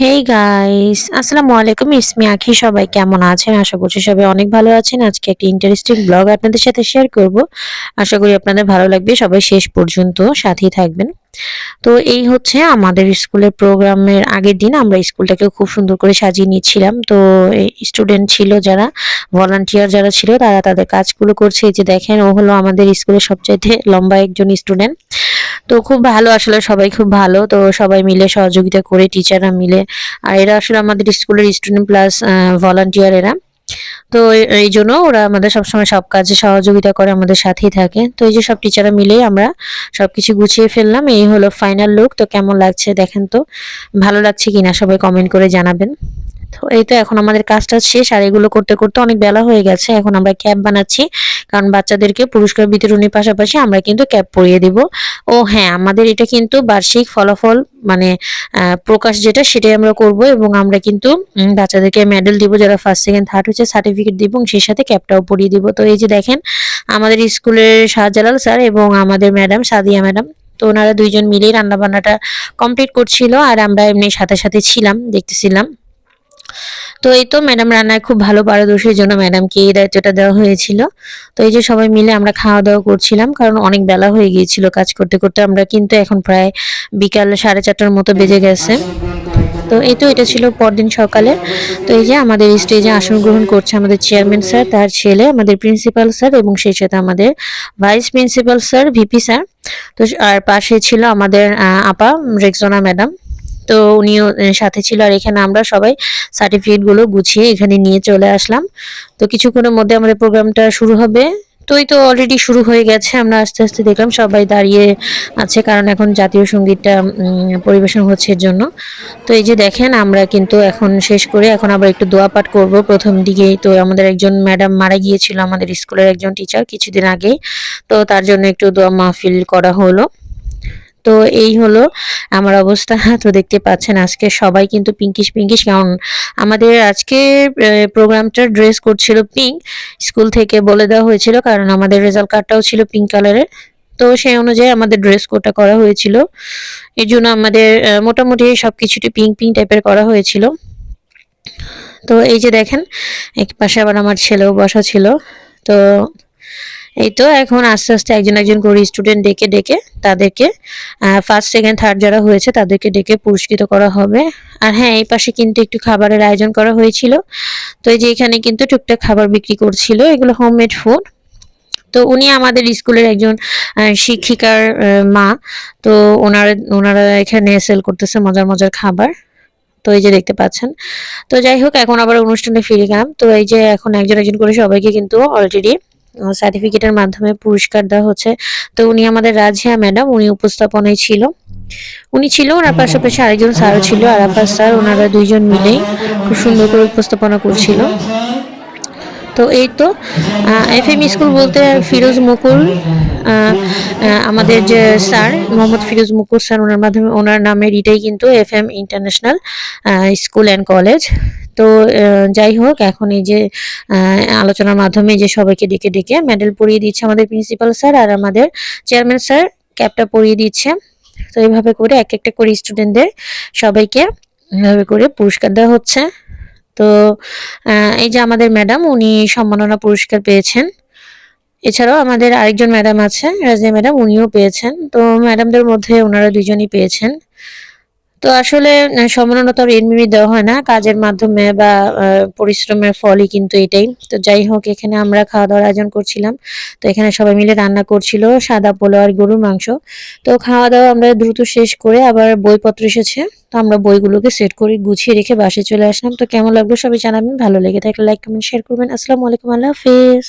Hey guys আসসালামু আলাইকুম ইসমি আখি। সবাই কেমন আছেন? আশা করছি সবাই অনেক ভালো আছেন। আজকে একটি ইন্টারেস্টিং ব্লগ আপনাদের সাথে শেয়ার করব। আশা করি আপনাদের ভালো লাগবে। সবাই শেষ পর্যন্ত সাথেই থাকবেন। তো এই হচ্ছে আমাদের স্কুলের প্রোগ্রামের আগের দিন। আমরা স্কুলটাকে খুব সুন্দর করে সাজিয়ে নিয়েছিলাম তো স্টুডেন্ট ছিল যারা ভলান্টিয়ার যারা ছিল, তারা তাদের কাজগুলো করছে। যে দেখেন, ও হলো আমাদের স্কুলের সবচাইতে লম্বা একজন স্টুডেন্ট তো খুব ভালো, আসলে সবাই খুব ভালো। তো সবাই মিলে সহযোগিতা করে টিচাররা মিলে। আর এরা আসলে আমাদের স্কুলের স্টুডেন্ট প্লাস ভলান্টিয়ার এরা। তো এই জন্য ওরা আমাদের সবসময় সব কাজে সহযোগিতা করে, আমাদের সাথেই থাকে। তো এই যে সব টিচাররা মিলেই আমরা সবকিছু গুছিয়ে ফেললাম। এই হলো ফাইনাল লুক তো কেমন লাগছে দেখেন তো? ভালো লাগছে কিনা সবাই কমেন্ট করে জানাবেন। তো এই তো এখন আমাদের কাজটা শেষ, আর এগুলো করতে করতে অনেক বেলা হয়ে গেছে। এখন আমরা ক্যাপ বানাচ্ছি, কারণ বাচ্চাদেরকে পুরস্কার বিতরণের পাশাপাশি আমরা কিন্তু ক্যাপ পরিয়ে দিব। ও হ্যাঁ আমাদের এটা কিন্তু বার্ষিক ফলাফল মানে প্রকাশ যেটা, সেটাই আমরা করব এবং আমরা কিন্তু বাচ্চাদেরকে মেডেল দিব, যারা ফার্স্ট সেকেন্ড থার্ড হচ্ছে সার্টিফিকেট দিব এবং সেই সাথে ক্যাপটাও পরিয়ে দিব। তো এই যে দেখেন, আমাদের স্কুলের শাহজালাল স্যার এবং আমাদের ম্যাডাম সাদিয়া ম্যাডাম তো ওনারা দুইজন মিলেই রান্না বান্নাটা কমপ্লিট করছিল, আর আমরা এমনি সাথে সাথে ছিলাম, দেখতেছিলাম। তো এই তো ম্যাডাম রান্নায় খুব ভালো পারদর্শীর জন্য ম্যাডামকে এই দায়িত্বটা দেওয়া হয়েছিল। তো এই যে সবাই মিলে আমরা খাওয়া দাওয়া করছিলাম, কারণ অনেক বেলা হয়ে গিয়েছিল কাজ করতে করতে। আমরা কিন্তু এখন প্রায় বিকাল সাড়ে চারটার মতো বেজে গেছে। তো এই তো এটা ছিল পরদিন সকালে। তো এই যে আমাদের স্টেজে আসন গ্রহণ করছে আমাদের চেয়ারম্যান স্যার তার ছেলে, আমাদের প্রিন্সিপাল স্যার এবং সেই সাথে আমাদের vice principal sir VP sir তো আর পাশে ছিল আমাদের আপা রেক্সোনা ম্যাডাম তো উনিও সাথে ছিল আর এখানে আমরা সবাই সার্টিফিকেটগুলো গুছিয়ে এখানে নিয়ে চলে আসলাম। তো কিছুক্ষণের মধ্যে আমাদের প্রোগ্রামটা শুরু হবে। তো এই তো অলরেডি শুরু হয়ে গেছে, আমরা আস্তে আস্তে দেখলাম সবাই দাঁড়িয়ে আছে কারণ এখন জাতীয় সঙ্গীতটা পরিবেশন হচ্ছে এর জন্য। তো এই যে দেখেন, আমরা কিন্তু এখন শেষ করে এখন আবার একটু দোয়া পাঠ করব প্রথম দিকেই। তো আমাদের একজন ম্যাডাম মারা গিয়েছিল, আমাদের স্কুলের একজন টিচার কিছুদিন আগে। তো তার জন্য একটু দোয়া মাহফিল করা হলো। তো এই হলো আমার অবস্থা। তো দেখতে পাচ্ছেন আজকে সবাই কিন্তু পিঙ্কিশ পিঙ্কিশ কারণ আমাদের আজকে প্রোগ্রামটা ড্রেস করছিল পিঙ্ক স্কুল থেকে বলে দেওয়া হয়েছিল, কারণ আমাদের রেজাল্ট কার্ডটাও ছিল পিঙ্ক কালারের তো সেই অনুযায়ী আমাদের ড্রেস কোডটা করা হয়েছিল। এই জন্য আমাদের মোটামুটি সব কিছুটি পিঙ্ক পিঙ্ক টাইপের করা হয়েছিল। তো এই যে দেখেন এক পাশে আবার আমার ছেলেও বসা ছিল। তো এই তো এখন আস্তে আস্তে একজন একজন করে স্টুডেন্ট ডেকে ডেকে তাদেরকে ফার্স্ট সেকেন্ড থার্ড যারা হয়েছে তাদেরকে ডেকে পুরস্কৃত করা হবে। আর হ্যাঁ এই পাশে কিন্তু একটু খাবারের আয়োজন করা হয়েছিল। তো এই যে এখানে কিন্তু টুকটাক খাবার বিক্রি করছিল, এগুলো হোমমেড ফুড তো উনি আমাদের স্কুলের একজন শিক্ষিকার মা। তো ওনারা ওনারা এখানে সেল করতেছে মজার মজার খাবার। তো এই যে দেখতে পাচ্ছেন। তো যাই হোক, এখন আবার অনুষ্ঠানে ফিরে গেলাম। তো এই যে এখন একজন একজন করে সবাইকে কিন্তু অলরেডি সার্টিফিকেটের মাধ্যমে পুরস্কার দেওয়া হচ্ছে। তো উনি আমাদের রাজিয়া ম্যাডাম, উনি উপস্থাপনায় ছিল। উনি ছিল, ওনার পাশাপাশি আরেকজন স্যারও ছিল আরাফা স্যার, ওনারা দুইজন মিলেই খুব সুন্দর করে উপস্থাপনা করছিল। তো এই তো এফ এম স্কুল বলতে ফিরোজ মুকুল আমাদের যে স্যার, মোহাম্মদ ফিরোজ মুকুল স্যার, ওনার মাধ্যমে, ওনার নামের এটাই কিন্তু F M international school and college তো যাই হোক, এখন এই যে আলোচনার মাধ্যমে যে সবাইকে ডেকে ডেকে মেডেল পরিয়ে দিচ্ছে আমাদের প্রিন্সিপাল স্যার আর আমাদের চেয়ারম্যান স্যার ক্যাপটা পরিয়ে দিচ্ছে। তো এইভাবে করে এক একটা করে স্টুডেন্টদের সবাইকে এভাবে করে পুরস্কার দেওয়া হচ্ছে। তো এই যে আমাদের ম্যাডাম, উনি সম্মাননা পুরস্কার পেয়েছেন। এছাড়াও আমাদের আরেকজন ম্যাডাম আছে রাজিয়া ম্যাডাম, উনিও পেয়েছেন। তো ম্যাডামদের মধ্যে ওনারা দুজনই পেয়েছেন। তো আসলে সম্মাননা তো এমনি দেওয়া হয় না। কাজের মাধ্যমে বা পরিশ্রমের ফলই কিন্তু এটাই। তো যাই হোক, এখানে আমরা খাওয়া দাওয়ার আয়োজন করছিলাম। তো এখানে সবাই মিলে রান্না করছিল, সাদা পোলাও আর গরুর মাংস। তো খাওয়া দাওয়া আমরা দ্রুত শেষ করে আবার বইপত্র এসেছে। তো আমরা বইগুলোকে সেট করে গুছিয়ে রেখে বাসে চলে আসলাম। তো কেমন লাগল সবাই জানাবেন। ভালো লেগে থাকলে লাইক কমেন্ট শেয়ার করবেন। আসসালামু আলাইকুম, আল্লাহ হাফেজ।